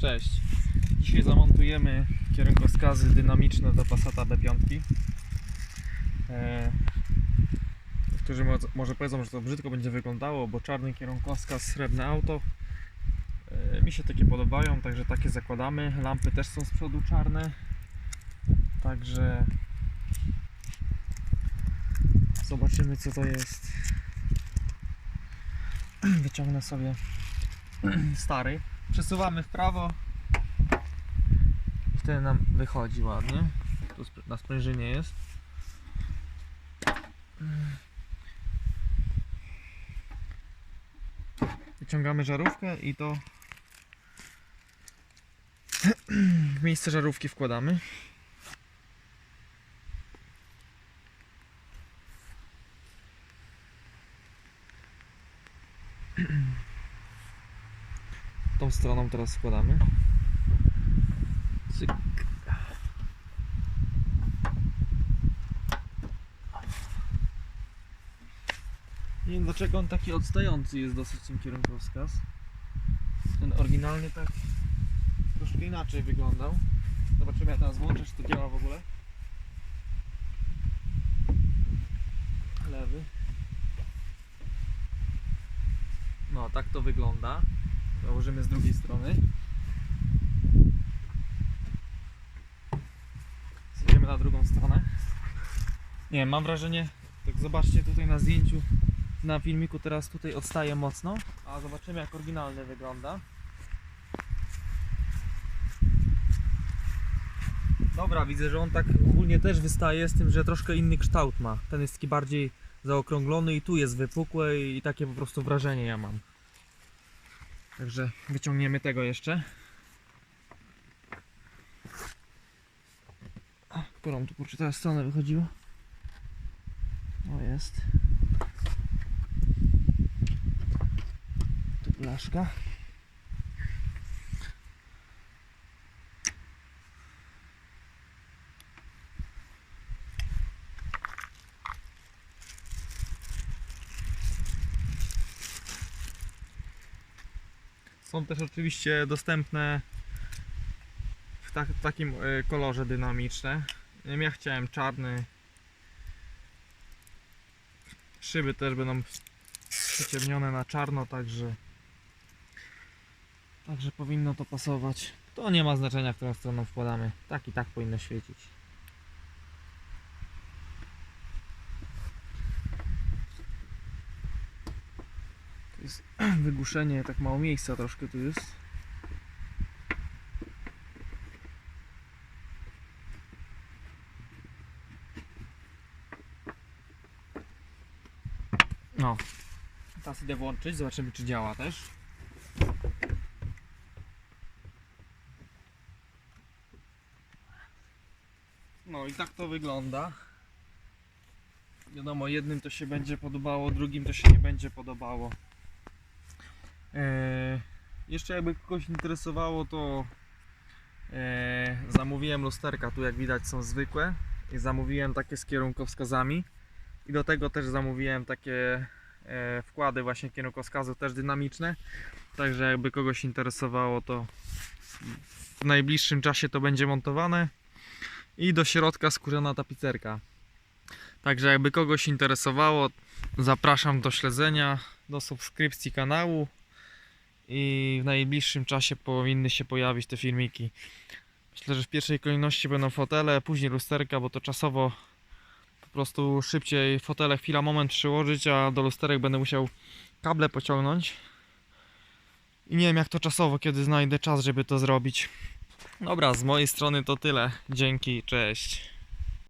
Cześć. Dzisiaj zamontujemy kierunkowskazy dynamiczne do Passata B5. E, Niektórzy mo- może powiedzą, że to brzydko będzie wyglądało, bo czarny kierunkowskaz, srebrne auto. E, Mi się takie podobają, także takie zakładamy. Lampy też są z przodu czarne. Także zobaczymy co to jest. Wyciągnę sobie stary. Przesuwamy w prawo i wtedy nam wychodzi ładnie. Tu na sprężynie jest. Wyciągamy żarówkę i to w miejsce żarówki wkładamy. Tą stroną teraz wkładamy. Cyk. Nie wiem dlaczego on taki odstający jest dosyć ten kierunkowskaz. Ten oryginalnie tak troszkę inaczej wyglądał. Zobaczymy jak teraz włączę, czy to działa w ogóle. Lewy. No, tak to wygląda. Założymy z drugiej strony. Zjedziemy na drugą stronę. Nie mam wrażenie, tak zobaczcie tutaj na zdjęciu, na filmiku teraz tutaj odstaje mocno, a zobaczymy jak oryginalny wygląda. Dobra, widzę, że on tak ogólnie też wystaje z tym, że troszkę inny kształt ma. Ten jest taki bardziej zaokrąglony i tu jest wypukłe i takie po prostu wrażenie ja mam. Także wyciągniemy tego jeszcze. A, Którą tu kurczę teraz stronę wychodziło? O jest. Tu blaszka. Są też oczywiście dostępne w, tak, takim e, kolorze dynamiczne. Ja chciałem czarny. Szyby też będą przyciemnione na czarno, także także powinno to pasować. To nie ma znaczenia, którą stroną wkładamy. Tak i tak powinno świecić. Jest wygłuszenie, tak mało miejsca troszkę tu jest. No. Teraz idę włączyć, zobaczymy czy działa też. No i tak to wygląda. Wiadomo, jednym to się będzie podobało, drugim to się nie będzie podobało. Eee, jeszcze jakby kogoś interesowało, to eee, zamówiłem lusterka. Tu jak widać są zwykłe. I zamówiłem takie z kierunkowskazami. I do tego też zamówiłem takie e, wkłady właśnie kierunkowskazu też dynamiczne. Także jakby kogoś interesowało, to w najbliższym czasie to będzie montowane. I do środka skórzana tapicerka. Także jakby kogoś interesowało, zapraszam do śledzenia, do subskrypcji kanału i w najbliższym czasie powinny się pojawić te filmiki. Myślę, że w pierwszej kolejności będą fotele, później lusterka, bo to czasowo po prostu szybciej fotele chwila moment przyłożyć, a do lusterek będę musiał kable pociągnąć. I nie wiem jak to czasowo, kiedy znajdę czas, żeby to zrobić. Dobra, z mojej strony to tyle. Dzięki, cześć.